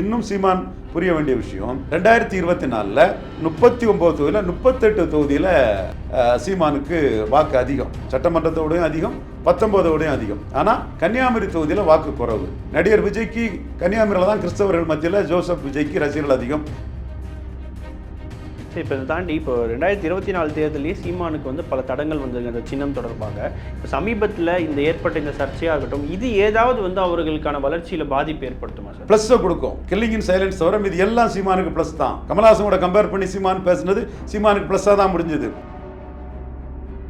இன்னும் சீமான் புரிய வேண்டிய விஷயம். ரெண்டாயிரத்தி இருபத்தி நாலில் முப்பத்தி ஒம்பது தொகுதியில் முப்பத்தெட்டு தொகுதியில் சீமானுக்கு வாக்கு அதிகம். சட்டமன்றத்தோடையும் அதிகம் பத்தொன்பதோடையும் அதிகம். ஆனால் கன்னியாகுமரி தொகுதியில் வாக்கு குறைவு. நடிகர் விஜய்க்கு கன்னியாகுமரியில் தான் கிறிஸ்தவர்கள் மத்தியில் ஜோசப் விஜய்க்கு ரசிகர்கள் அதிகம். சரி இப்போ இதை தாண்டி இப்போ ரெண்டாயிரத்தி இருபத்தி நாலு தேர்தலே சீமானுக்கு வந்து பல தடங்கள் வந்ததுங்க அந்த சின்னம் தொடர்பாக. இப்போ சமீபத்தில் இந்த ஏற்பட்ட இந்த சர்ச்சையாகட்டும் இது ஏதாவது வந்து அவர்களுக்கான வளர்ச்சியில் பாதிப்பு ஏற்படுத்துமா சார் ப்ளஸ்ஸை கொடுக்கும். கில்லிங் இன் சைலன்ஸ் தவிர இது எல்லாம் சீமானுக்கு ப்ளஸ் தான். கமல்ஹாசனோட கம்பேர் பண்ணி சீமான் பேசுனது சீமானுக்கு ப்ளஸ்ஸாக தான் முடிஞ்சது.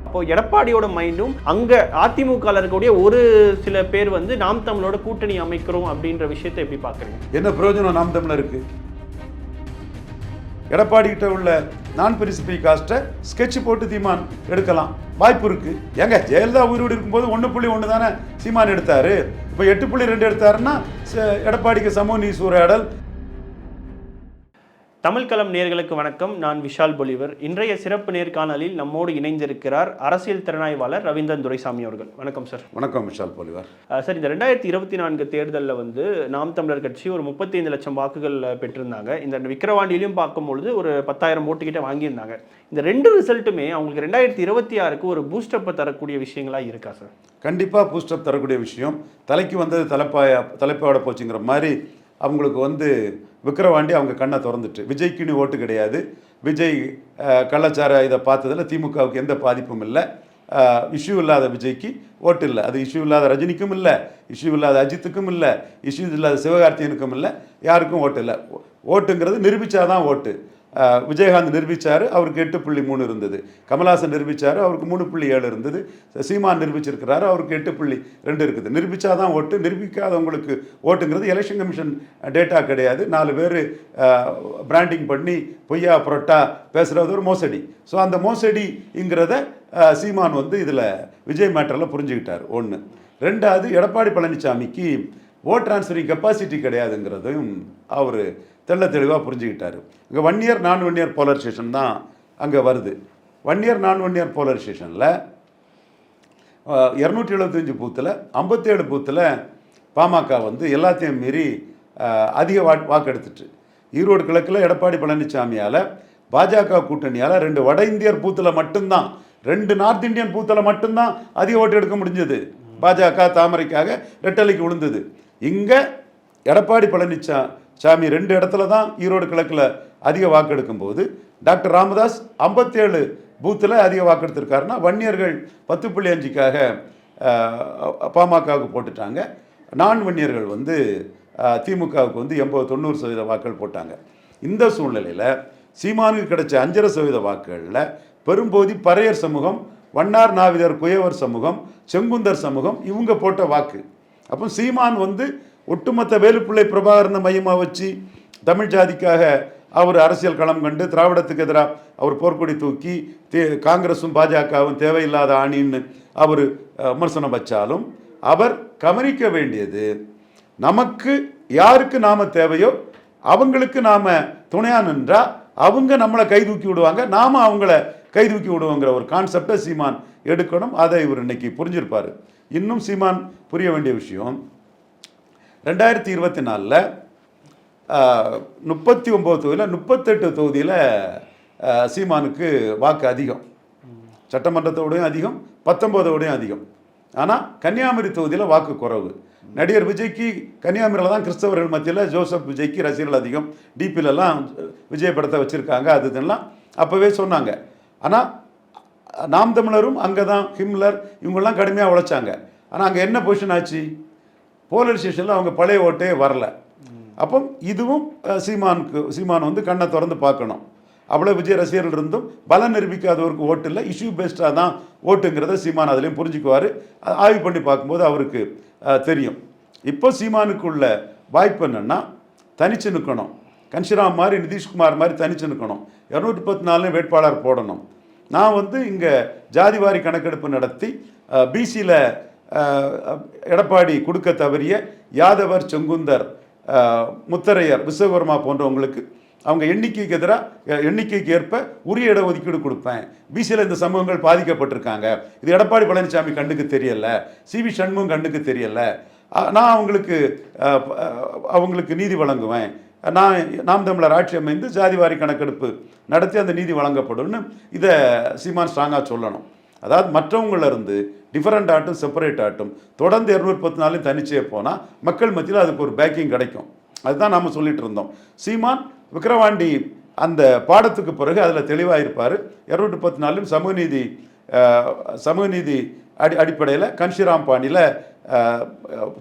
அப்போ எடப்பாடியோட மைண்டும் அங்க அதிமுக இருக்கக்கூடிய ஒரு சில பேர் வந்து நாம் தமிழோட கூட்டணி அமைக்கிறோம் அப்படின்ற விஷயத்தை எப்படி பாக்குறீங்க? என்ன பிரயோஜனம் நாம் தமிழருக்கு? எடப்பாடி கிட்ட உள்ள நான் பிரின்சிபி காஸ்ட்டை ஸ்கெட்ச் போட்டு தீமான் எடுக்கலாம். வாய்ப்பு இருக்கு. ஏங்க ஜெயலலிதா உயிரோடு இருக்கும்போது ஒன்று புள்ளி ஒன்று தானே சீமான் எடுத்தாரு? இப்போ எட்டு புள்ளி ரெண்டு எடுத்தாருன்னா ச- எடப்பாடிக்கு சமூக நீ சூறையாடல் தமிழ் களம் நேர்களுக்கு வணக்கம். நான் விஷால் பொலிவர். இன்றைய சிறப்பு நேர்காணலில் நம்மோடு இணைந்திருக்கிறார் அரசியல் திறனாய்வாளர் ரவீந்திரன் துரைசாமி அவர்கள். வணக்கம் சார். வணக்கம் விஷால் பொலிவார். சார் இந்த ரெண்டாயிரத்தி இருபத்தி நான்கு தேர்தலில் வந்து நாம் தமிழர் கட்சி ஒரு முப்பத்தைந்து லட்சம் வாக்குகள் பெற்றிருந்தாங்க. இந்த விக்கிரவாண்டியிலையும் பார்க்கும்பொழுது ஒரு பத்தாயிரம் ஓட்டு கிட்ட வாங்கியிருந்தாங்க. இந்த ரெண்டு ரிசல்ட்டுமே அவங்களுக்கு ரெண்டாயிரத்தி இருபத்தி ஆறுக்கு ஒரு பூஸ்டப்பை தரக்கூடிய விஷயங்களா இருக்கா சார்? கண்டிப்பாக பூஸ்டப் தரக்கூடிய விஷயம். தலைக்கு வந்தது தலைப்பாய தலைப்பாயோட போச்சுங்கிற மாதிரி அவங்களுக்கு வந்து விக்கிரவாண்டி அவங்க கண்ணை திறந்துட்டு. விஜய்க்குன்னு ஓட்டு கிடையாது. விஜய் கள்ளச்சார இதை பார்த்ததில் திமுகவுக்கு எந்த பாதிப்பும் இல்லை. இஷ்யூ இல்லாத விஜய்க்கு ஓட்டு இல்லை. அது இஷ்யூ இல்லாத ரஜினிக்கும் இல்லை. இஷ்யூ இல்லாத அஜித்துக்கும் இல்லை. இஷ்யூ இல்லாத சிவகார்த்தியனுக்கும் இல்லை. யாருக்கும் ஓட்டு இல்லை. ஓட்டுங்கிறது நிரூபித்தாதான் ஓட்டு. விஜயகாந்த் நிரூபித்தார் அவருக்கு எட்டு புள்ளி மூணு இருந்தது. கமல்ஹாசன் நிரூபிச்சாரு அவருக்கு மூணு புள்ளி ஏழு இருந்தது. சீமான் நிரூபிச்சிருக்கிறாரு அவருக்கு எட்டு புள்ளி ரெண்டு இருக்குது. நிரூபிச்சாதான் ஓட்டு நிரூபிக்காதவங்களுக்கு ஓட்டுங்கிறது எலெக்ஷன் கமிஷன் டேட்டா கிடையாது. நாலு பேர் பிராண்டிங் பண்ணி பொய்யா புரட்டா பேசுகிறது ஒரு மோசடி. ஸோ அந்த மோசடிங்கிறத சீமான் வந்து இதில் விஜய் மேட்டரில் புரிஞ்சுக்கிட்டார் ஒன்று ரெண்டாவது எடப்பாடி பழனிசாமிக்கு ஓட் டிரான்ஸ்ஃபரிங் கெப்பாசிட்டி கிடையாதுங்கிறதையும் அவர் தெள்ள தெளிவாக புரிஞ்சுக்கிட்டாரு. இங்கே one year non one year polarisation தான் அங்கே வருது. One year non one year போலரைசேஷனில் இரநூத்தி எழுபத்தஞ்சு பூத்தில் ஐம்பத்தேழு பூத்தில் பாமக வந்து எல்லாத்தையும் மீறி அதிக வா வாக்கெடுத்துட்டு. ஈரோடு கிழக்கில் எடப்பாடி பழனிசாமியால் பாஜக கூட்டணியால் ரெண்டு வட இந்தியர் பூத்தில் மட்டும்தான் ரெண்டு நார்த் இந்தியன் பூத்தில் மட்டும்தான் அதிக ஓட்டு எடுக்க முடிஞ்சது. பாஜக தாமரைக்காக ரெட்டலைக்கு விழுந்தது. இங்கே எடப்பாடி பழனிசாமி சாமி ரெண்டு இடத்துல தான் ஈரோடு கிழக்கில் அதிக வாக்கெடுக்கும் போது டாக்டர் ராமதாஸ் ஐம்பத்தேழு பூத்தில் அதிக வாக்கெடுத்திருக்காருன்னா வன்னியர்கள் பத்து புள்ளி அஞ்சுக்காக பாமகவுக்கு போட்டுட்டாங்க. நான் வன்னியர்கள் வந்து திமுகவுக்கு வந்து எண்பது தொண்ணூறு சதவீத வாக்குகள் போட்டாங்க. இந்த சூழ்நிலையில் சீமானுக்கு கிடைச்ச அஞ்சரை சதவீத வாக்குகளில் பெரும்போதி பறையர் சமூகம் வண்ணார் நாவிதர் குயவர் சமூகம் செங்குந்தர் சமூகம் இவங்க போட்ட வாக்கு. அப்போ சீமான் வந்து ஒட்டுமொத்த வேலுப்பிள்ளை பிரபாகரனை மையமாக வச்சு தமிழ் ஜாதிக்காக அவர் அரசியல் களம் கண்டு திராவிடத்துக்கு எதிராக அவர் போர்க்கொடி தூக்கி தே காங்கிரஸும் பாஜகவும் தேவையில்லாத ஆணின்னு அவர் விமர்சனம் வச்சாலும் அவர் கவனிக்க வேண்டியது நமக்கு யாருக்கு நாம் தேவையோ அவங்களுக்கு நாம் துணையாக நின்றால் அவங்க நம்மளை கை தூக்கி விடுவாங்க. நாம் அவங்கள கை தூக்கி விடுவோங்கிற ஒரு கான்செப்டை சீமான் எடுக்கணும். அதை இவர் இன்னைக்கு புரிஞ்சிருப்பார். இன்னும் சீமான் புரிய வேண்டிய விஷயம் ரெண்டாயிரத்தி இருபத்தி நாலில் முப்பத்தி ஒம்பது தொகுதியில் முப்பத்தெட்டு தொகுதியில் சீமானுக்கு வாக்கு அதிகம். சட்டமன்றத்தோடையும் அதிகம் பத்தொம்போதோடையும் அதிகம். ஆனால் கன்னியாகுமரி தொகுதியில் வாக்கு குறைவு. நடிகர் விஜய்க்கு கன்னியாகுமரியில் தான் கிறிஸ்தவர்கள் மத்தியில் ஜோசப் விஜய்க்கு ரசிகர்கள் அதிகம். டிபிலெல்லாம் விஜய் படத்தை வச்சுருக்காங்க அது இதெல்லாம் அப்போவே சொன்னாங்க. ஆனால் நாம் தமிழரும் அங்கே தான் ஹிம்லர் இவங்கெல்லாம் கடுமையாக உழைச்சாங்க. ஆனால் அங்கே என்ன பொசிஷன் ஆச்சு? போலரைசேஷனில் அவங்க பழைய ஓட்டே வரல. அப்போ இதுவும் சீமானுக்கு சீமான் வந்து கண்ணை திறந்து பார்க்கணும். அவ்வளோ விஜய் ரசிகர்கள் இருந்தும் பலம் நிரூபிக்காதவருக்கு ஓட்டு இல்லை. இஷ்யூ பேஸ்டாக தான் ஓட்டுங்கிறத சீமான் அதுலேயும் புரிஞ்சுக்குவார். ஆய்வு பண்ணி பார்க்கும்போது அவருக்கு தெரியும். இப்போ சீமானுக்குள்ள வாய்ப்பு என்னென்னா தனிச்சு நிற்கணும் கன்ஷிராம் மாதிரி நிதிஷ்குமார் மாதிரி தனிச்சு நிற்கணும் இரநூத்தி பத்து நாலு வேட்பாளர் போடணும். நான் வந்து இங்கே ஜாதிவாரி கணக்கெடுப்பு நடத்தி பிசியில் எடப்பாடி கொடுக்க தவறிய யாதவர் செங்குந்தர் முத்தரையர் விஸ்வகர்மா போன்றவங்களுக்கு அவங்க எண்ணிக்கைக்கு எதிராக எண்ணிக்கைக்கு ஏற்ப உரிய இடஒதுக்கீடு கொடுப்பேன். பிசியில் இந்த சமூகங்கள் பாதிக்கப்பட்டிருக்காங்க. இது எடப்பாடி பழனிசாமி கண்ணுக்கு தெரியல. சி வி சண்முகம் கண்ணுக்கு தெரியல. நான் அவங்களுக்கு அவங்களுக்கு நீதி வழங்குவேன். நான் நாம் தமிழர் ஆட்சி அமைந்து ஜாதிவாரி கணக்கெடுப்பு நடத்தி அந்த நீதி வழங்கப்படும்னு இதை சீமான் ஸ்ட்ராங்காக சொல்லணும். அதாவது மற்றவங்களிருந்து டிஃப்ரெண்ட் டிஃபரெண்ட் ஆட்டும் செப்பரேட் ஆட்டும் தொடர்ந்து இரநூறு நாலையும் நாளையும் தனிச்சே போனால் மக்கள் மத்தியில் அதுக்கு ஒரு பேக்கிங் கிடைக்கும். அதுதான் நாம் சொல்லிட்டு இருந்தோம். சீமான் விக்ரவாண்டி அந்த பாடத்துக்கு பிறகு அதில் தெளிவாக இருப்பார் இரநூற்றி பத்து சமூக நீதி சமூக நீதி அடி அடிப்படையில் கன்ஷிராம் பாணியில்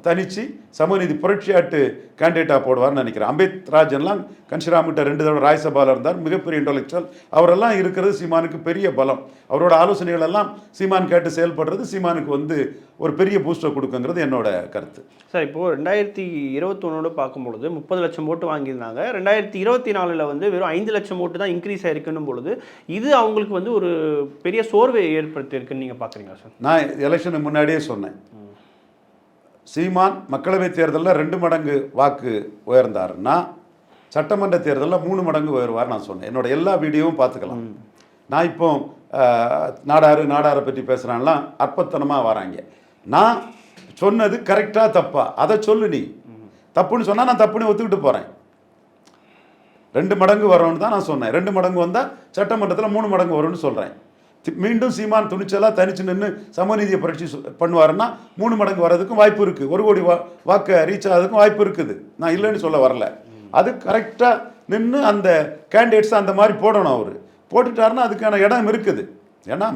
தனிச்சு சமூகநீதி புரட்சியாட்டு கேண்டிடேட்டாக போடுவார்னு நினைக்கிறேன். அம்பேத் ராஜன்லாம் கன்ஷிராம் கிட்ட ரெண்டு தடவை ராஜ்சபாவில் இருந்தார். மிகப்பெரிய இன்டலெக்சுவல் அவரெல்லாம் இருக்கிறது சீமானுக்கு பெரிய பலம். அவரோட ஆலோசனைகள் எல்லாம் சீமான் கேட்டு செயல்படுறது சீமானுக்கு வந்து ஒரு பெரிய பூஸ்டர் கொடுக்குங்கிறது என்னோட கருத்து. சார் இப்போது ரெண்டாயிரத்தி இருபத்தொன்னோடு பார்க்கும்பொழுது முப்பது லட்சம் ஓட்டு வாங்கியிருந்தாங்க. ரெண்டாயிரத்தி இருபத்தி நாலில் வந்து வெறும் ஐந்து லட்சம் ஓட்டு தான் இன்க்ரீஸ் ஆயிருக்குன்னும் பொழுது இது அவங்களுக்கு வந்து ஒரு பெரிய சோர்வை ஏற்படுத்தியிருக்குன்னு நீங்கள் பார்க்குறீங்களா சார்? நான் எலெக்ஷனுக்கு முன்னாடியே சொன்னேன். சீமான் மக்களவைத் தேர்தலில் ரெண்டு மடங்கு வாக்கு உயர்ந்தாருன்னா சட்டமன்ற தேர்தலில் மூணு மடங்கு உயர்வார் நான் சொன்னேன். என்னோட எல்லா வீடியோவும் பார்த்துக்கலாம். நான் இப்போ நாடாறு நாடாரை பற்றி பேசுகிறான்லாம் அற்பத்தனமாக வராங்க. நான் சொன்னது கரெக்டாக தப்பா? அதை சொல்லு நீ. தப்புன்னு சொன்னால் நான் தப்புன்னு ஒத்துக்கிட்டு போகிறேன் ரெண்டு மடங்கு வரும்னு தான் நான் சொன்னேன். ரெண்டு மடங்கு வந்தால் சட்டமன்றத்தில் மூணு மடங்கு வரும்னு சொல்கிறேன் மீண்டும் சீமான் துணிச்சலாக தனிச்சு நின்று சமநீதியை புரட்சி பண்ணுவாருன்னா மூணு மடங்கு வர்றதுக்கும் வாய்ப்பு இருக்குது ஒரு கோடி வா வாக்கை ரீச் ஆகிறதுக்கும் வாய்ப்பு இருக்குது. நான் இல்லைன்னு சொல்ல வரல. அது கரெக்டாக நின்று அந்த கேண்டிடேட்ஸ் அந்த மாதிரி போடணும் அவர். போட்டுட்டாருன்னா அதுக்கான இடம் இருக்குது. ஏன்னா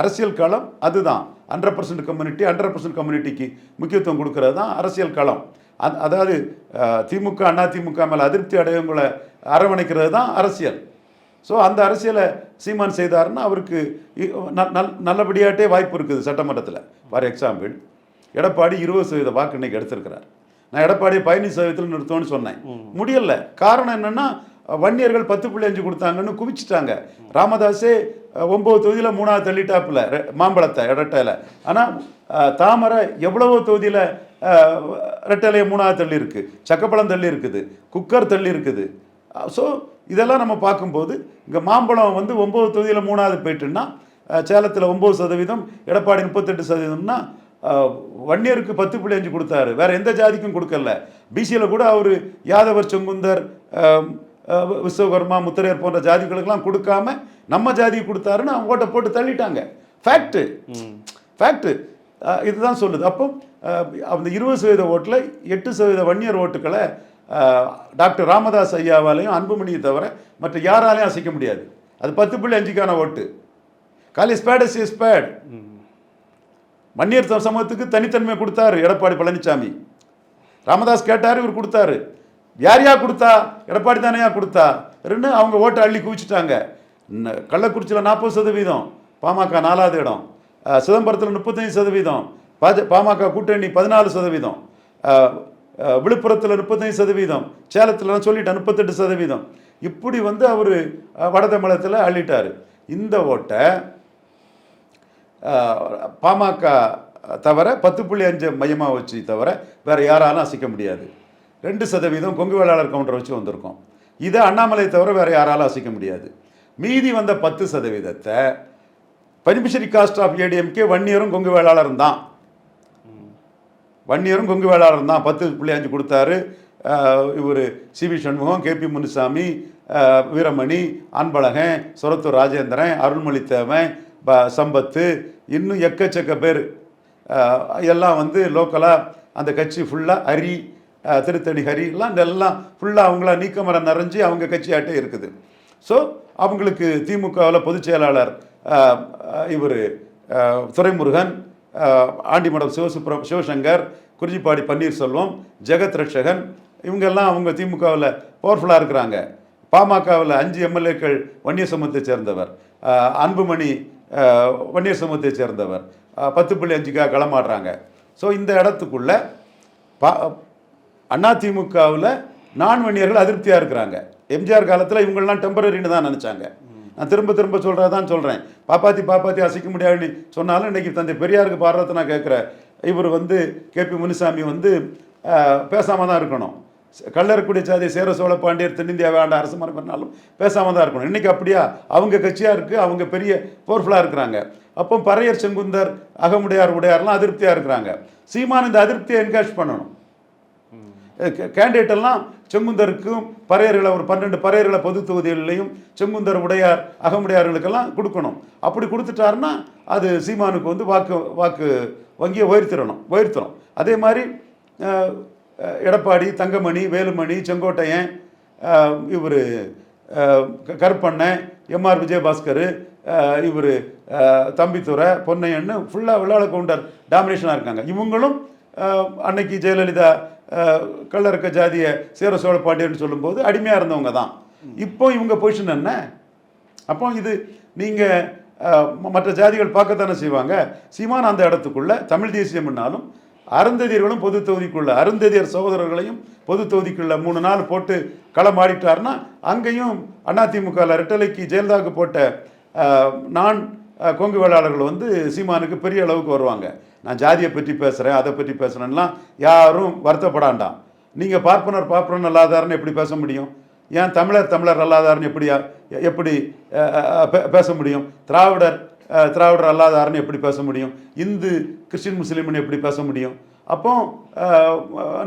அரசியல் களம் அதுதான். Hundred percent community hundred percent கம்யூனிட்டிக்கு முக்கியத்துவம் கொடுக்கறது தான் அரசியல் களம். அதாவது திமுக அண்ணா திமுக மேலே அதிருப்தி அடையவங்களை அரவணைக்கிறது தான் அரசியல். ஸோ அந்த அரசியலை சீமான் செய்தாருன்னா அவருக்கு நல் நல்லபடியாட்டே வாய்ப்பு இருக்குது சட்டமன்றத்தில். ஃபார் எக்ஸாம்பிள் எடப்பாடி இருபது சதவீத வாக்கு இன்னைக்கு எடுத்திருக்கிறார். நான் எடப்பாடியை பதினஞ்சு சதவீதத்தில் நிறுத்தோன்னு சொன்னேன். முடியல. காரணம் என்னன்னா வன்னியர்கள் பத்து புள்ளி அஞ்சு கொடுத்தாங்கன்னு குவிச்சிட்டாங்க. ராமதாஸே அஹ், ஒன்பது தொகுதியில் மூணாவது தள்ளிட்டாப்புல மாம்பழத்தை இரட்டையில். ஆனால் தாமரை எவ்வளவோ தொகுதியில் ரெட்டையிலையை மூணாவது தள்ளி இருக்கு. சக்கப்பழம் தள்ளி இருக்குது. குக்கர் தள்ளி இருக்குது. ஸோ இதெல்லாம் நம்ம பார்க்கும்போது இங்கே மாம்பழம் வந்து ஒம்பது தொகுதியில் மூணாவது போயிட்டுன்னா சேலத்தில் ஒம்பது சதவீதம் எடப்பாடி முப்பத்தெட்டு சதவீதம்னா வன்னியருக்கு பத்து புள்ளி அஞ்சு கொடுத்தாரு. வேறு எந்த ஜாதிக்கும் கொடுக்கல. பிசியில் கூட அவர் யாதவர் செங்குந்தர் விஸ்வகர்மா முத்திரையர் போன்ற ஜாதிகளுக்கெல்லாம் கொடுக்காம நம்ம ஜாதிக்கு கொடுத்தாருன்னு அவங்க ஓட்டை போட்டு தள்ளிட்டாங்க. ஃபேக்ட்டு ஃபேக்ட்டு இதுதான் சொல்லுது. அப்போ அந்த இருபது சதவீத ஓட்டில் எட்டு சதவீத வன்னியர் ஓட்டுக்களை டாக்டர் ராமதாஸ் ஐயாவாலையும் அன்புமணியை தவிர மற்ற யாராலையும் அசைக்க முடியாது. அது பத்து புள்ளி அஞ்சுக்கான ஓட்டு. காலி ஸ்பேட் இஸ் ஸ்பேட் மன்னியர் சமூகத்துக்கு தனித்தன்மை கொடுத்தாரு எடப்பாடி பழனிசாமி ராமதாஸ் கேட்டார் இவர் கொடுத்தாரு. யார் யா கொடுத்தா? எடப்பாடி தானையா கொடுத்தா? ரெண்டு அவங்க ஓட்டை அள்ளி குவிச்சிட்டாங்க. கள்ளக்குறிச்சியில் நாற்பது சதவீதம் பாமக நாலாவது இடம். சிதம்பரத்தில் முப்பத்தஞ்சு சதவீதம் பாஜ பாமக கூட்டணி பதினாலு சதவீதம். விழுப்புரத்தில் முப்பத்தஞ்சு சதவீதம் சேலத்தில் நான் சொல்லிட்டேன் முப்பத்தெட்டு சதவீதம். இப்படி வந்து அவர் வட தமிழகத்தில் அள்ளிட்டார். இந்த ஓட்டை பாமக தவிர பத்து புள்ளி அஞ்சு மையமாக வச்சு தவிர வேறு யாராலும் அசைக்க முடியாது. ரெண்டு சதவீதம் கொங்கு வேளாளர் கவுண்டர் வச்சு வந்திருக்கோம். இதை அண்ணாமலை தவிர வேறு யாராலும் அசைக்க முடியாது. மீதி வந்த பத்து சதவீதத்தை பெனிஃபிஷரி காஸ்ட் ஆஃப் ஏடிஎம்கே வன்னியரும் கொங்கு வேளாளரும் தான். வன்னியரும் கொங்கு வேளாளர் தான் பத்து புள்ளி அஞ்சு கொடுத்தாரு. இவர் C V Shanmugam K P Munusamy Veeramani Anbazhagan Surathur Rajendran Arulmozhithevan ப சம்பத்து இன்னும் எக்கச்சக்க பேர். எல்லாம் வந்து லோக்கலாக அந்த கட்சி ஃபுல்லாக ஹரி திருத்தணி ஹரி எல்லாம் இதெல்லாம் ஃபுல்லாக அவங்கள நீக்கமரம் நிறைஞ்சு அவங்க கட்சியாட்டே இருக்குது. ஸோ அவங்களுக்கு திமுகவில் பொதுச் செயலாளர் இவர் துரைமுருகன் ஆண்டிமடம் சிவசுப்ர சிவசங்கர் குறிஞ்சிப்பாடி பன்னீர்செல்வம் ஜெகத் ரட்சகன் இவங்கெல்லாம் அவங்க திமுகவில் பவர்ஃபுல்லாக இருக்கிறாங்க. பாமகவில் அஞ்சு எம்எல்ஏக்கள் வன்னிய சமூகத்தை சேர்ந்தவர் அன்புமணி வன்னிய சமூகத்தை சேர்ந்தவர். பத்து புள்ளி அஞ்சுக்காக களமாடுறாங்க. ஸோ இந்த இடத்துக்குள்ள பா அதிமுகவில் நான் வன்னியர்கள் அதிருப்தியாக இருக்கிறாங்க. எம்ஜிஆர் காலத்தில் இவங்கெல்லாம் டெம்பரரின்னு தான் நினச்சாங்க. நான் திரும்ப திரும்ப சொல்கிறதான் சொல்கிறேன் பாப்பாத்தி பாப்பாத்தி அசைக்க முடியாதுன்னு சொன்னாலும் இன்னைக்கு தந்தை பெரியாருக்கு பாடுறத நான் கேட்குறேன். இவர் வந்து கேபி முனுசாமி வந்து பேசாமல் தான் இருக்கணும். கல்லறக்குடி சாதி சேர சோழ பாண்டியர் தென்னிந்தியாவை ஆண்ட அரசு மரபுனாலும் பேசாமல் தான் இருக்கணும். இன்றைக்கி அப்படியா? அவங்க கட்சியாக இருக்குது அவங்க பெரிய போர்ஃபுல்லாக இருக்கிறாங்க. அப்போ பறையர் செங்குந்தர் அகமுடையார் உடையார்லாம் அதிருப்தியாக இருக்கிறாங்க. சீமான் இந்த அதிருப்தியை என்கரேஜ் பண்ணணும். கேண்டிடேட் எல்லாம் செங்குந்தருக்கும் பறையர்களை ஒரு பன்னெண்டு பறையர்களை பொது தொகுதிகளிலையும் செங்குந்தர் உடையார் அகமுடையார்களுக்கெல்லாம் கொடுக்கணும். அப்படி கொடுத்துட்டாருன்னா அது சீமானுக்கு வந்து வாக்கு வாக்கு வங்கியை உயர்த்திடணும் உயர்த்தணும். அதே மாதிரி எடப்பாடி தங்கமணி வேலுமணி செங்கோட்டையன் இவர் கருப்பண்ணன் எம்ஆர் விஜயபாஸ்கர் இவர் தம்பித்துறை பொன்னையன்னு ஃபுல்லாக விளையாட கவுண்டர் டாமினேஷனாக இருக்காங்க. இவங்களும் அன்னைக்கு ஜெயலலிதா கள்ளரக்க ஜாதியை சேர சோழ பாண்டியன்னு சொல்லும்போது அடிமையாக இருந்தவங்க தான். இப்போ இவங்க பொசிஷன் என்ன? அப்போ இது நீங்கள் மற்ற ஜாதிகள் பார்க்கத்தானே செய்வாங்க? சீமான் அந்த இடத்துக்குள்ள தமிழ் தேசியம்னாலும் அருந்ததியர்களும் பொது தொகுதிக்குள்ள அருந்ததியர் சகோதரர்களையும் பொது தொகுதிக்குள்ள மூணு நாள் போட்டு களம் ஆடிட்டாருன்னா அங்கேயும் அதிமுக ரெட்டலைக்கு ஜெயலலிதாவுக்கு போட்ட நான் கொங்கு வேளாளர்கள் வந்து சீமானுக்கு பெரிய அளவுக்கு வருவாங்க. நான் ஜாதியை பற்றி பேசுகிறேன் அதை பற்றி பேசுகிறேன்லாம் யாரும் வருத்தப்படாண்டாம். நீங்கள் பார்ப்பனர் பார்ப்பனர் அல்லாதாருன்னு எப்படி பேச முடியும்? ஏன் தமிழர் தமிழர் அல்லாதாருன்னு எப்படி எப்படி பேச முடியும்? திராவிடர் திராவிடர் அல்லாதாருன்னு எப்படி பேச முடியும்? இந்து கிறிஸ்டின் முஸ்லீம்னு எப்படி பேச முடியும்? அப்போ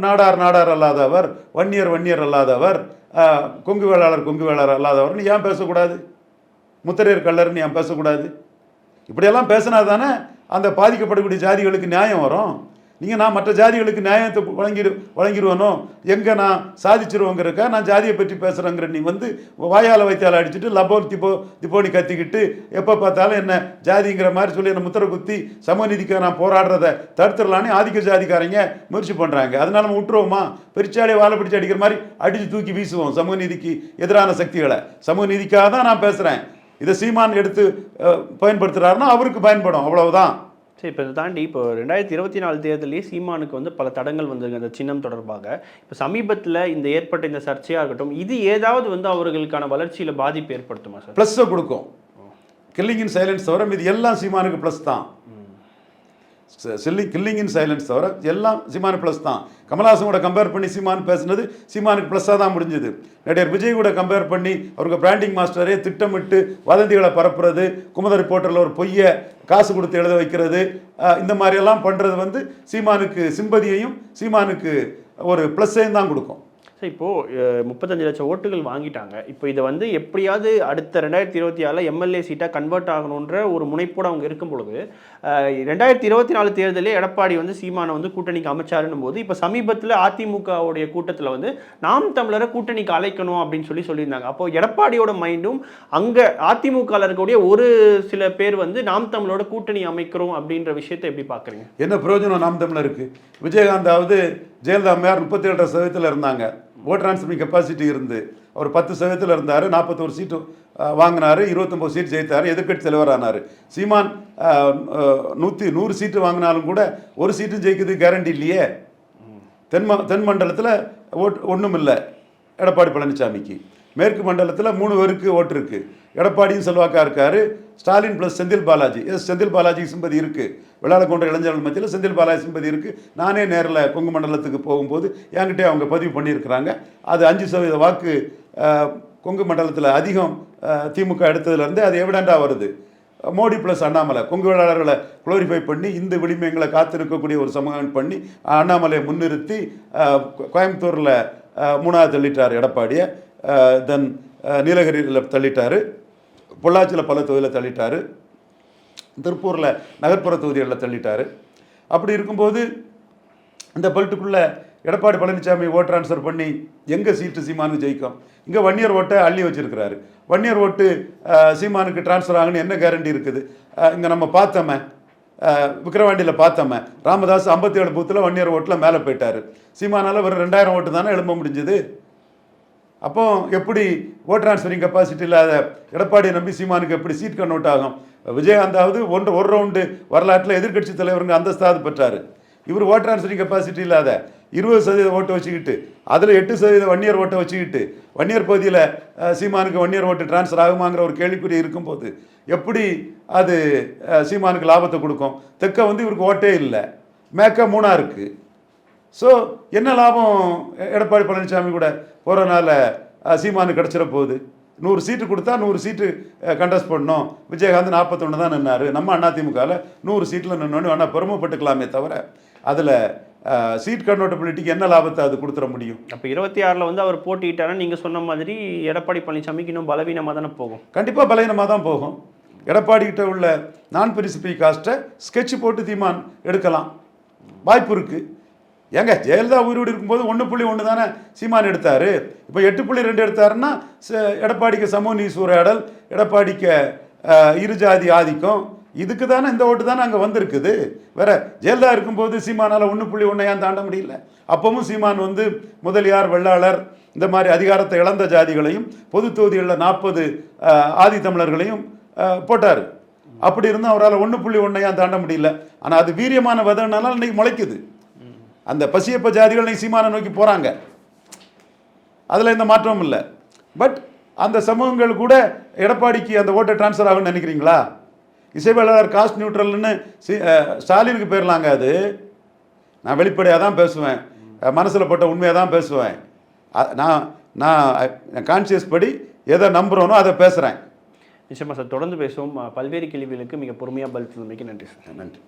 நாடார் நாடார் அல்லாதவர் வன்னியர் வன்னியர் அல்லாதவர் கொங்கு வேளாளர் கொங்கு வேளாளர் அல்லாதவர்னு ஏன் பேசக்கூடாது? முத்திரையர் கல்லர்னு ஏன் பேசக்கூடாது? இப்படியெல்லாம் பேசினா தானே அந்த பாதிக்கப்படக்கூடிய ஜாதிகளுக்கு நியாயம் வரும். நீங்கள் நான் மற்ற ஜாதிகளுக்கு நியாயத்தை வழங்கிடு வழங்கிடுவனோ? எங்கே நான் சாதிச்சிருவோங்கிறக்கா? நான் ஜாதியை பற்றி பேசுகிறேங்கிற நீ வந்து வாயால் வைத்தால் அடிச்சுட்டு லபோ திப்போ திப்போனி கத்திக்கிட்டு எப்போ பார்த்தாலும் என்ன ஜாதிங்கிற மாதிரி சொல்லி என்ன முத்திர குத்தி சமநீதிக்காக நான் போராடுறத தடுத்துடலான்னு ஆதிக்க ஜாதிக்காரங்க முயற்சி பண்ணுறாங்க அதனால நம்ம விட்டுருவோமா? பெருச்சாலே வாழை பிடிச்சி அடிக்கிற மாதிரி அடித்து தூக்கி வீசுவோம் சமூகநீதிக்கு எதிரான சக்திகளை. சமூகநீதிக்காக தான் நான் பேசுகிறேன் இதை சீமான் எடுத்து அஹ், பயன்படுத்துறாருன்னா அவருக்கு பயன்படும். அவ்வளவுதான். சரி இப்போ இதை தாண்டி இப்போ ரெண்டாயிரத்தி இருபத்தி நாலு தேர்தலே சீமானுக்கு வந்து பல தடங்கள் வந்திருக்கு அந்த சின்னம் தொடர்பாக. இப்போ சமீபத்தில் இந்த ஏற்பட்ட இந்த சர்ச்சையாக இருக்கட்டும் இது ஏதாவது வந்து அவர்களுக்கான வளர்ச்சியில் பாதிப்பு ஏற்படுத்துமா சார்? ப்ளஸ்ஸை கொடுக்கும். கில்லிங் இன் சைலன்ஸ் தவிர இது எல்லாம் சீமானுக்கு ப்ளஸ் தான். சில்லி கில்லிங் இன் சைலன்ஸ் தவிர எல்லாம் சீமானு ப்ளஸ் தான். கமல்ஹாசனோட கம்பேர் பண்ணி சீமான் பேசுனது சீமானுக்கு ப்ளஸ்ஸாக தான் முடிஞ்சது. நடிகர் விஜய் கூட கம்பேர் பண்ணி அவருக்கு பிராண்டிங் மாஸ்டரே திட்டமிட்டு வதந்திகளை பரப்புறது குமுத ரிப்போர்ட்டரில் ஒரு பொய்யை காசு கொடுத்து எழுத வைக்கிறது இந்த மாதிரியெல்லாம் பண்ணுறது வந்து சீமானுக்கு சிம்பதியையும் சீமானுக்கு ஒரு ப்ளஸ்ஸையும் தான் கொடுக்கும். ஸோ இப்போது முப்பத்தஞ்சு லட்சம் ஓட்டுகள் வாங்கிட்டாங்க. இப்போ இதை வந்து எப்படியாவது அடுத்த ரெண்டாயிரத்தி இருபத்தி ஆறில் எம்எல்ஏ சீட்டாக கன்வெர்ட் ஆகணுன்ற ஒரு முனைப்போடு அவங்க இருக்கும் பொழுது ரெண்டாயிரத்தி இருபத்தி நாலு தேர்தலே எடப்பாடி வந்து சீமானை வந்து கூட்டணிக்கு அமைச்சாருன்னும் போது இப்போ சமீபத்தில் அதிமுகவுடைய கூட்டத்தில் வந்து நாம் தமிழரை கூட்டணிக்கு அழைக்கணும் அப்படின்னு சொல்லி சொல்லியிருந்தாங்க. அப்போது எடப்பாடியோட மைண்டும் அங்கே அதிமுகவில் இருக்கக்கூடிய ஒரு சில பேர் வந்து நாம் தமிழோட கூட்டணி அமைக்கிறோம் அப்படின்ற விஷயத்தை எப்படி பார்க்குறீங்க? என்ன பிரயோஜனம் நாம் தமிழருக்கு? விஜயகாந்தாவது ஜெயலலிதா அம்மையார் முப்பத்தி ஏழரை சதவீதத்தில் இருந்தாங்க. ஓட் டிரான்ஸ்ஃபரிங் கெப்பாசிட்டி இருந்து அவர் பத்து சதவீதத்தில் இருந்தார் நாற்பத்தோரு சீட்டு வாங்கினார் இருபத்தொம்போது சீட் ஜெயித்தார் எதிர்க்கட்சி தலைவர் ஆனார் சீமான் நூற்றி நூறு சீட்டு வாங்கினாலும் கூட ஒரு சீட்டும் ஜெயிக்கிறது கேரண்டி இல்லையே. தென் தென் மண்டலத்தில் ஓட் ஒன்றும் இல்லை. எடப்பாடி பழனிசாமிக்கு மேற்கு மண்டலத்தில் மூணு பேருக்கு ஓட்டு இருக்குது எடப்பாடியும் செல்வாக்கா இருக்கார். Stalin plus Senthil Balaji. Yes Senthil Balaji sympathy இருக்குது விளையாட கொண்ட இளைஞர்கள் மத்தியில் செந்தில் பாலாஜி சிம்பதி இருக்குது நானே நேரில் கொங்கு மண்டலத்துக்கு போகும்போது என்கிட்டே அவங்க பதிவு பண்ணியிருக்கிறாங்க. அது அஞ்சு சதவீத வாக்கு கொங்கு மண்டலத்தில் அதிகம் திமுக எடுத்ததுலேருந்து அது எவிடண்டாக வருது. மோடி ப்ளஸ் அண்ணாமலை கொங்கு வேளாளர்களை குளோரிஃபை பண்ணி இந்த விளிமையங்களை காத்திருக்கக்கூடிய ஒரு சமூகம் பண்ணி அண்ணாமலையை முன்னிறுத்தி கோயம்புத்தூரில் மூணாவது தள்ளிட்டார் எடப்பாடியை. தென் நீலகிரியில் தள்ளிட்டார். பொள்ளாச்சியில் பல தொகுதியில் தள்ளிட்டார். திருப்பூரில் நகர்ப்புற தொகுதிகளில் தள்ளிட்டார். அப்படி இருக்கும்போது இந்த பெல்ட்டுக்குள்ளே எடப்பாடி பழனிசாமி ஓட் ட்ரான்ஸ்ஃபர் பண்ணி எங்கே சீட்டு சீமானு ஜெயிக்கும்? இங்கே வன்னியர் ஓட்டை அள்ளி வச்சிருக்கிறாரு. வன்னியர் ஓட்டு சீமானுக்கு ட்ரான்ஸ்ஃபர் ஆகுன்னு என்ன கேரண்டி இருக்குது? இங்கே நம்ம பார்த்தோமே விக்கிரவாண்டியில் பார்த்தோமே ராமதாஸ் ஐம்பத்தி ஏழு பூத்தில் வன்னியர் ஓட்டில் மேலே போயிட்டார். சீமானால் ஒரு ரெண்டாயிரம் ஓட்டு தானே எழும்ப முடிஞ்சுது? அப்போ எப்படி ஓட் ட்ரான்ஸ்ஃபரிங் கெப்பாசிட்டி இல்லாத எடப்பாடி நம்பி சீமானுக்கு எப்படி சீட் கன்வெர்ட் ஆகும்? விஜயகாந்தாவது ஒன்று ஒரு ரவுண்டு வரலாற்றில் எதிர்க்கட்சி தலைவருங்க அந்தஸ்தாது பெற்றார். இவர் ஓட் ட்ரான்ஸ்ஃபரிங் கெப்பாசிட்டி இல்லாத இருபது சதவீத ஓட்டை வச்சுக்கிட்டு அதில் எட்டு சதவீத வன்னியர் ஓட்டை வச்சுக்கிட்டு வன்னியர் பகுதியில் சீமானுக்கு வன்னியர் ஓட்டு ட்ரான்ஸ்ஃபர் ஆகுமாங்கிற ஒரு கேள்விக்குறி இருக்கும்போது எப்படி அது சீமானுக்கு லாபத்தை கொடுக்கும்? தெற்க வந்து இவருக்கு ஓட்டே இல்லை. மேக்க மூணாக இருக்குது ஸோ என்ன லாபம்? எடப்பாடி பழனிசாமி கூட போகிறனால சீமானு கிடச்சிட போகுது. நூறு சீட்டு கொடுத்தா நூறு சீட்டு கண்டஸ்ட் பண்ணோம் விஜயகாந்த் நாற்பத்தொன்று தான் நின்னாரு. நம்ம அதிமுகவில் நூறு சீட்டில் நின்னோன்னு வேணால் பெருமைப்பட்டுக்கலாமே தவிர அதில் சீட் கன்வெர்டபிலிட்டிக்கு என்ன லாபத்தை அது கொடுத்துட முடியும்? அப்போ இருபத்தி ஆறில் வந்து அவர் போட்டியிட்டாருன்னா நீங்கள் சொன்ன மாதிரி எடப்பாடி பழனிசாமிக்கு இன்னும் பலவீனமாக தானே போகும்? கண்டிப்பாக பலகீனமாக தான் போகும். எடப்பாடி கிட்ட உள்ள நான் பெரிசிபி காஸ்ட்டை ஸ்கெட்ச் போட்டு தீமான் எடுக்கலாம். வாய்ப்பு இருக்குது ஏங்க ஜெயலலிதா உயிரோடு இருக்கும்போது ஒன்று புள்ளி ஒன்று தானே சீமான் எடுத்தார்? இப்போ எட்டு புள்ளி ரெண்டு எடுத்தாருன்னா ச- எடப்பாடிக்கு சமூக நீ சூறையாடல் எடப்பாடிக்கு இருஜாதி ஆதிக்கம். இதுக்கு தானே இந்த ஓட்டு தானே அங்கே வந்திருக்குது. வேற ஜெயலலிதா இருக்கும்போது சீமானால் ஒன்று புள்ளி ஒன்றை ஏன் தாண்ட முடியல? அப்பவும் சீமான் வந்து முதலியார் வெள்ளாளர் இந்த மாதிரி அதிகாரத்தை இழந்த ஜாதிகளையும் பொது தொகுதிகளில் நாற்பது ஆதி தமிழர்களையும் போட்டார். அப்படி இருந்தால் அவரால் ஒன்று புள்ளி ஒன்றை தாண்ட முடியல? ஆனால் அது வீரியமான விதனால இன்னைக்கு முளைக்குது. அந்த பசியப்ப ஜாதிகள் இன்னைக்கு சீமானை நோக்கி போகிறாங்க அதில் எந்த மாற்றமும் இல்லை. பட் அந்த சமூகங்கள் கூட எடப்பாடிக்கு அந்த ஓட்டை ட்ரான்ஸ்ஃபர் ஆகும்னு நினைக்கிறீங்களா? இசைவேளாளர் காஸ்ட் நியூட்ரல்னு ஸ்டாலினுக்கு பேர்லாங்க அது. நான் வெளிப்படையாக தான் பேசுவேன். மனசில் பட்ட உண்மையாக தான் பேசுவேன். நான் நான் கான்சியஸ் படி எதை நம்புகிறோனோ அதை பேசுகிறேன் நிச்சயமா சார் தொடர்ந்து பேசுவோம். பல்வேறு கேள்விகளுக்கு மிக பொறுமையாக பதில் தந்தமைக்கு நன்றி சார். நன்றி.